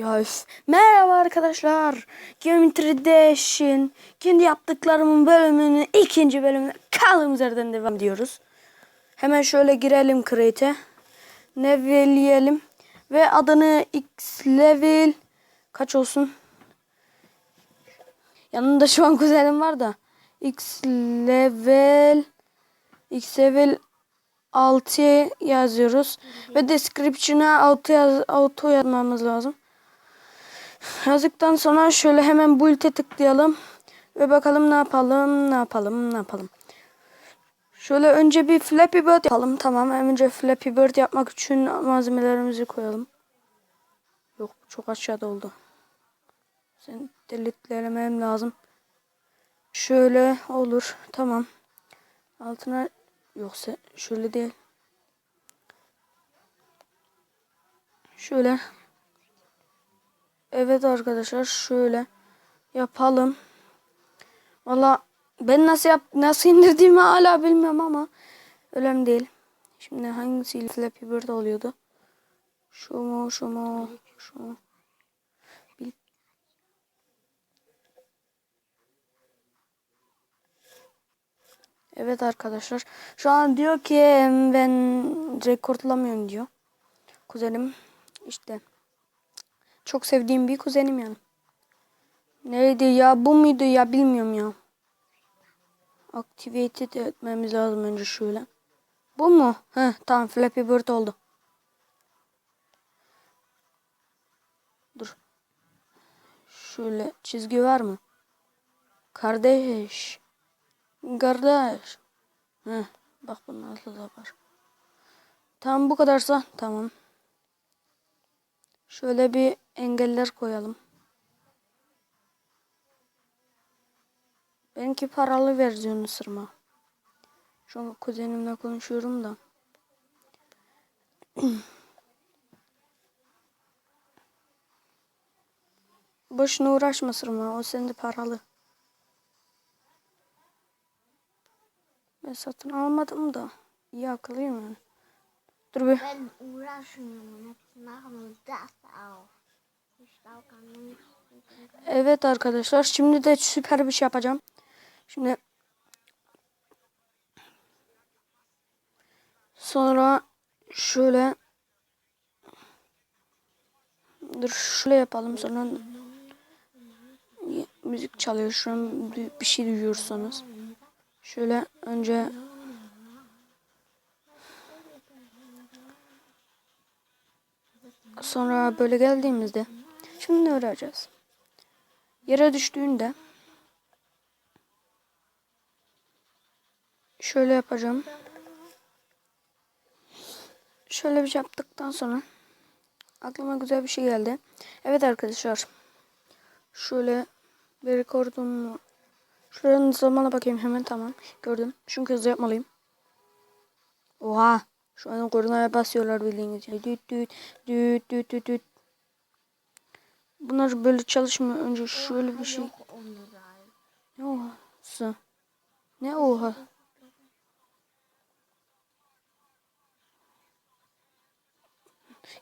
Ya. Merhaba arkadaşlar. Geometry Dash'in kendi yaptıklarımın bölümünün ikinci bölümüne kaldığımız yerden devam ediyoruz. Hemen şöyle girelim Create'e. Level'leyelim. Ve adını X level kaç olsun? Yanında şu an kuzenim var da. X level X level 6 yazıyoruz. Ve description'a auto, yaz, auto yazmamız lazım. Yazdıktan sonra şöyle hemen build'e tıklayalım. Ve bakalım ne yapalım, ne yapalım, ne yapalım. Şöyle önce bir Flappy Bird yapalım. Tamam. Önce Flappy Bird yapmak için malzemelerimizi koyalım. Yok çok aşağıda oldu. Sen delitlemem lazım. Şöyle olur. Tamam. Altına yoksa şöyle değil. Şöyle. Evet arkadaşlar şöyle yapalım. Valla ben nasıl yap nasıl indirdiğimi hala bilmiyorum ama önemli değil. Şimdi hangisiyle Flappy Bird oluyordu? Şu mu şu mu şu mu? Evet arkadaşlar. Şu an diyor ki ben rekortlamıyorum diyor. Kuzenim işte. Çok sevdiğim bir kuzenim yani. Neydi ya bu muydu ya bilmiyorum ya. Activated etmemiz lazım önce şöyle. Bu mu? Heh tamam Flappy Bird oldu. Dur. Şöyle çizgi var mı? Kardeş. Kardeş. Heh, bak bunun altı da var. Tamam bu kadarsa tamam. Şöyle bir engeller koyalım. Benimki paralı versiyonu sırma. Şu an kuzenimle konuşuyorum da. Boşuna uğraşma sırma. O sende paralı. Ben satın almadım da. İyi akıllıyım yani. Dur bir. Ben uğraşmıyorum. Hepsini auf. Evet arkadaşlar şimdi de süper bir şey yapacağım. Şimdi sonra şöyle dur şöyle yapalım sonra müzik çalıyor şu an bir şey duyuyorsanız şöyle önce sonra böyle geldiğimizde şimdi ne öğreneceğiz? Yere düştüğünde şöyle yapacağım. Şöyle bir şey yaptıktan sonra aklıma güzel bir şey geldi. Evet arkadaşlar. Şöyle bir rekordum Şuranın zamana bakayım hemen tamam. Gördüm. Çünkü hızlı yapmalıyım. Oha. Şu an kornaya basıyorlar bildiğiniz gibi. Düt düt düt düt düt düt. Bunlar böyle çalışmıyor. Önce şöyle bir şey. Ne ohası? Ne oha?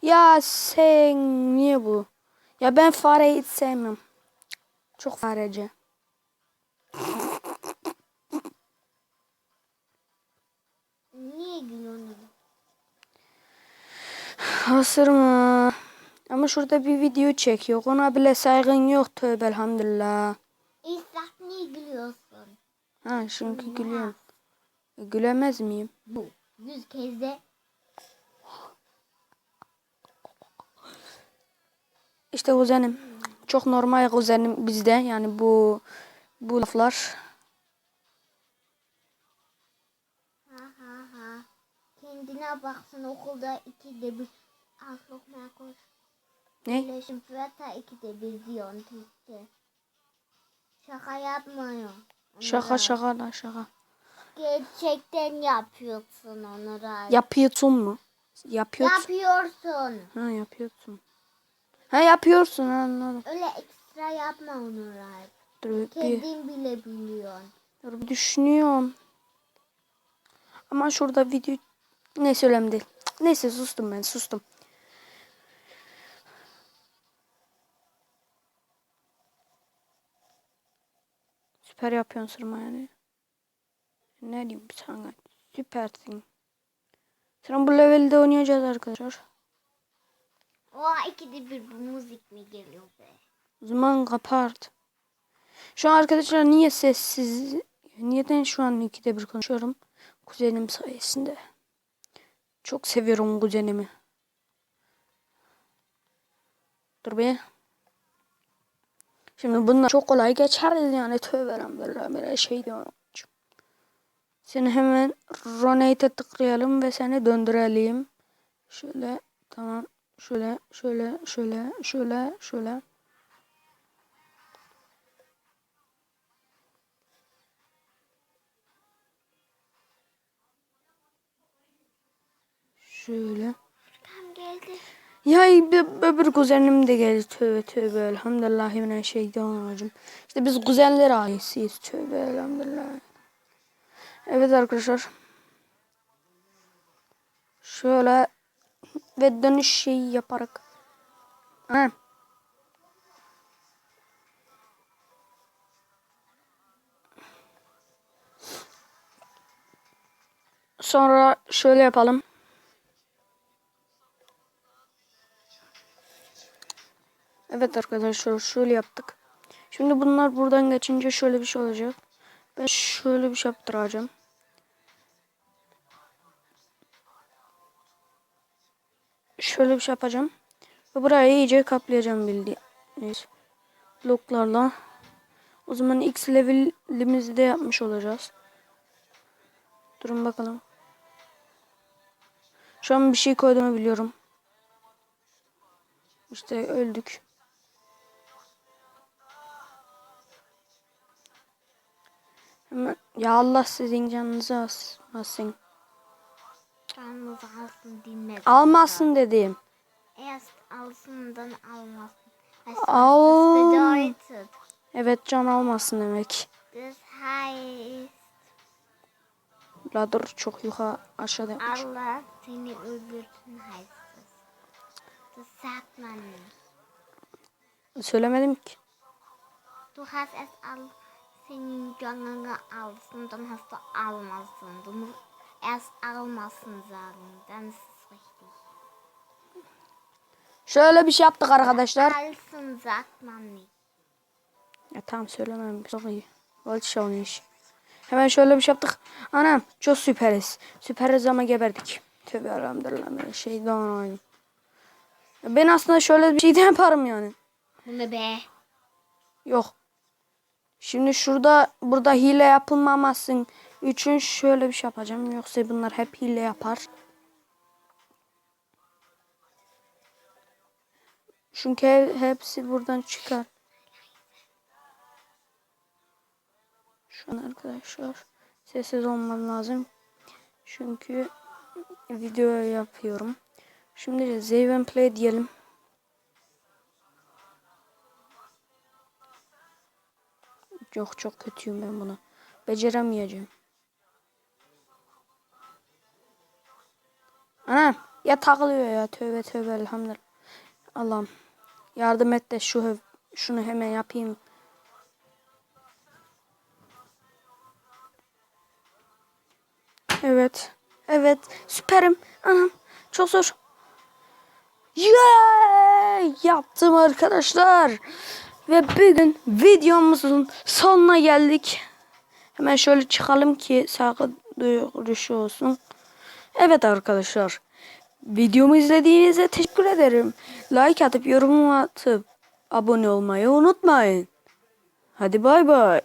Ya sen niye bu? Ya ben fareyi hiç sevmem. Çok fareci. Niye gülüyorsun? Hasır mı? Ama şurada bir video çekiyor. Ona bile saygın yok tövbe elhamdülillah. Sag niye gülüyorsun? Ha çünkü gülüyorum. E, gülemez miyim? Bu. Yüz kez de İşte kuzenim. Çok normal kuzenim bizde. Yani bu bu laflar. ha ha ha. Kendine baksın okulda ikide bir. Az lokma koş. Ne? Birleşim fiyata ikide bir diyorsun Türkçe. Şaka yapmıyor. Şaka şaka da şaka. Gerçekten yapıyorsun Onur Yapıyorsun mu? Yapıyorsun. Yapıyorsun. Ha yapıyorsun. Ha yapıyorsun anladım. Öyle ekstra yapma Onur Dur bir, bir, Kendin bile biliyorsun. dur bir düşünüyorum. Ama şurada video neyse önemli değil. Neyse sustum ben sustum. Süper yapıyorsun sırma yani. Ne diyeyim sana? Süpersin. Sıra bu levelde oynayacağız arkadaşlar. Oha ikide bir bu müzik mi geliyor be? O zaman kapart. Şu an arkadaşlar niye sessiz? Niyeden şu an ikide bir konuşuyorum? Kuzenim sayesinde. Çok seviyorum kuzenimi. Dur be. Şimdi bunlar çok kolay geçeriz yani tövbe elhamdülillah böyle şey diyorum. Seni hemen Ronate'e tıklayalım ve seni döndürelim. Şöyle tamam. Şöyle şöyle şöyle şöyle şöyle. Şöyle. Ya öbür kuzenim de geldi tövbe tövbe elhamdülillah yine şeytanirracim. İşte biz kuzenler ailesiyiz tövbe elhamdülillah. Evet arkadaşlar. Şöyle ve dönüş şeyi yaparak. Ha. Sonra şöyle yapalım. Evet arkadaşlar şöyle yaptık. Şimdi bunlar buradan geçince şöyle bir şey olacak. Ben şöyle bir şey yaptıracağım. Şöyle bir şey yapacağım. Ve burayı iyice kaplayacağım bildiğiniz bloklarla. O zaman X level'imizi de yapmış olacağız. Durun bakalım. Şu an bir şey koyduğumu biliyorum. İşte öldük. Ya Allah sizin canınızı alsın. Canınızı alsın dinledim. Almasın dedim. Erst alsından almasın. Es Al. Evet can almasın demek. Das heißt, La dur çok yukarı aşağıda yapmış. Allah seni öldürsün es. Nicht. Söylemedim ki. Du hast erst al senin canını alsın, dann hast du almasın. Du musst erst almasın sagen, dann ist es richtig. Şöyle bir şey yaptık arkadaşlar. Alsın sagt man nicht. Ya tamam söylemem. Çok iyi. Oldu şovun iş. Hemen şöyle bir şey yaptık. Anam çok süperiz. Süperiz ama geberdik. Tövbe elhamdülillah. Böyle şey oyun. Ben aslında şöyle bir şey de yaparım yani. Bu ne be? Yok. Şimdi şurada burada hile yapılmamasın için şöyle bir şey yapacağım. Yoksa bunlar hep hile yapar. Çünkü he- hepsi buradan çıkar. Şu an arkadaşlar sessiz olmam lazım. Çünkü video yapıyorum. Şimdi and play diyelim. Yok çok kötüyüm ben buna. Beceremeyeceğim. Anam ya takılıyor ya tövbe tövbe elhamdülillah. Allah'ım yardım et de şu şunu hemen yapayım. Evet. Evet. Süperim. Anam çok zor. Yay! Yaptım arkadaşlar. Ve bugün videomuzun sonuna geldik. Hemen şöyle çıkalım ki sakın duyuruşu olsun. Evet arkadaşlar. Videomu izlediğinize teşekkür ederim. Like atıp yorum atıp abone olmayı unutmayın. Hadi bay bay.